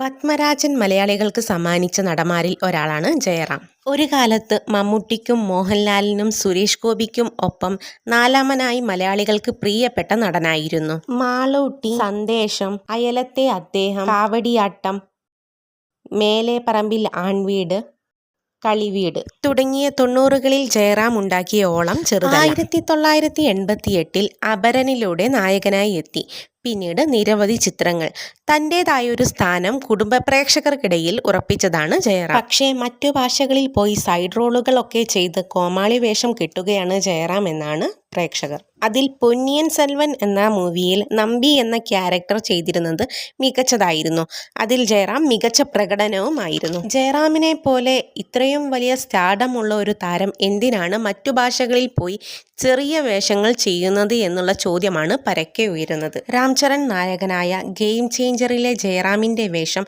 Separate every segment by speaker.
Speaker 1: പത്മരാജൻ മലയാളികൾക്ക് സമ്മാനിച്ച നടമാരിൽ ഒരാളാണ് ജയറാം. ഒരു കാലത്ത് മമ്മൂട്ടിക്കും മോഹൻലാലിനും സുരേഷ് ഗോപിക്കും ഒപ്പം നാലാമനായി മലയാളികൾക്ക് പ്രിയപ്പെട്ട നടനായിരുന്നു. മാളൂട്ടി സന്ദേശം അയലത്തെ അദ്ദേഹം കാവടിയാട്ടം മേലെ പറമ്പിൽ ആൺവീട് കളിവീട് തുടങ്ങിയ തൊണ്ണൂറുകളിൽ ജയറാം ഉണ്ടാക്കിയ ഓളം ചെറുതായി ആയിരത്തി തൊള്ളായിരത്തി എൺപത്തി എട്ടിൽ അപരനിലൂടെ നായകനായി എത്തി. പിന്നീട് നിരവധി ചിത്രങ്ങൾ തന്റേതായൊരു സ്ഥാനം കുടുംബ പ്രേക്ഷകർക്കിടയിൽ ഉറപ്പിച്ചതാണ് ജയറാം. പക്ഷേ മറ്റു ഭാഷകളിൽ പോയി സൈഡ് റോളുകളൊക്കെ ചെയ്ത് കോമാളി വേഷം കിട്ടുകയാണ് ജയറാം എന്നാണ് പ്രേക്ഷകർ. അതിൽ പൊന്നിയൻ സെൽവൻ എന്ന മൂവിയിൽ നമ്പി എന്ന ക്യാരക്ടർ ചെയ്തിരുന്നത് മികച്ചതായിരുന്നു. അതിൽ ജയറാം മികച്ച പ്രകടനവുമായിരുന്നു ജയറാമിനെ പോലെ ഇത്രയും വലിയ സ്റ്റാർഡമുള്ള ഒരു താരം എന്തിനാണ് മറ്റു ഭാഷകളിൽ പോയി ചെറിയ വേഷങ്ങൾ ചെയ്യുന്നത് എന്നുള്ള ചോദ്യമാണ് പരക്കെ ഉയരുന്നത്. രാംചരൺ നായകനായ ഗെയിം ചേഞ്ചറിലെ ജയറാമിന്റെ വേഷം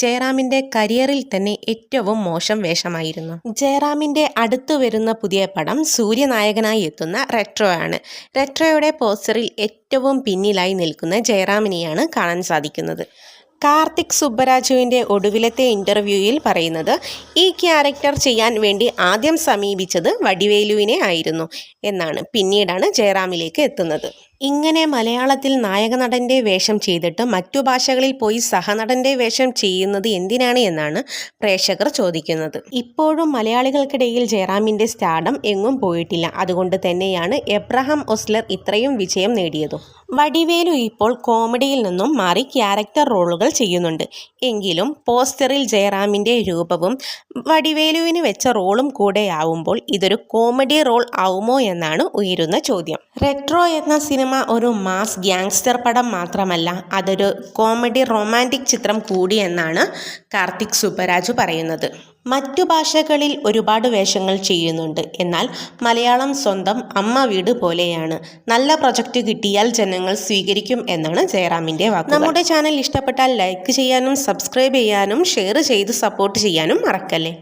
Speaker 1: ജയറാമിന്റെ കരിയറിൽ തന്നെ ഏറ്റവും മോശം വേഷമായിരുന്നു. ജയറാമിന്റെ അടുത്തു വരുന്ന പുതിയ പടം സൂര്യനായകനായി എത്തുന്ന റെട്രോ ആണ് റെട്രോയുടെ പോസ്റ്ററിൽ ഏറ്റവും പിന്നിലായി നിൽക്കുന്ന ജയറാമിനെയാണ് കാണാൻ സാധിക്കുന്നത്. കാർത്തിക് സുബ്ബരാജുവിന്റെ ഒടുവിലത്തെ ഇന്റർവ്യൂവിൽ പറയുന്നത് ഈ ക്യാരക്ടർ ചെയ്യാൻ വേണ്ടി ആദ്യം സമീപിച്ചത് വടിവേലുവിനെ ആയിരുന്നു എന്നാണ് പിന്നീടാണ് ജയറാമിലേക്ക് എത്തുന്നത്. ഇങ്ങനെ മലയാളത്തിൽ നായകനടന്റെ വേഷം ചെയ്തിട്ട് മറ്റു ഭാഷകളിൽ പോയി സഹനടന്റെ വേഷം ചെയ്യുന്നത് എന്തിനാണ് എന്നാണ് പ്രേക്ഷകർ ചോദിക്കുന്നത്. ഇപ്പോഴും മലയാളികൾക്കിടയിൽ ജയറാമിന്റെ സ്റ്റാഡം എങ്ങും പോയിട്ടില്ല. അതുകൊണ്ട് തന്നെയാണ് എബ്രഹാം ഒസ്ലർ ഇത്രയും വിജയം നേടിയതും. വടിവേലു ഇപ്പോൾ കോമഡിയിൽ നിന്നും മാറി ക്യാരക്ടർ റോളുകൾ ചെയ്യുന്നുണ്ട്. എങ്കിലും പോസ്റ്ററിൽ ജയറാമിന്റെ രൂപവും വടിവേലുവിന് വെച്ച റോളും കൂടെ ആവുമ്പോൾ ഇതൊരു കോമഡി റോൾ ആവുമോ എന്നാണ് ഉയരുന്ന ചോദ്യം. റെട്രോ എന്ന സിനിമ ഒരു മാസ് ഗ്യാങ്സ്റ്റർ പടം മാത്രമല്ല അതൊരു കോമഡി റൊമാന്റിക് ചിത്രം കൂടിയെന്നാണ് കാർത്തിക് സുബ്ബരാജു പറയുന്നത്. മറ്റു ഭാഷകളിൽ ഒരുപാട് വേഷങ്ങൾ ചെയ്യുന്നുണ്ട്. എന്നാൽ മലയാളം സ്വന്തം അമ്മ വീട് പോലെയാണ്. നല്ല പ്രൊജക്റ്റ് കിട്ടിയാൽ ജനങ്ങൾ സ്വീകരിക്കും എന്നാണ് ജയറാമിന്റെ വാക്ക് നമ്മുടെ ചാനൽ ഇഷ്ടപ്പെട്ടാൽ ലൈക്ക് ചെയ്യാനും സബ്സ്ക്രൈബ് ചെയ്യാനും ഷെയർ ചെയ്ത് സപ്പോർട്ട് ചെയ്യാനും മറക്കല്ലേ?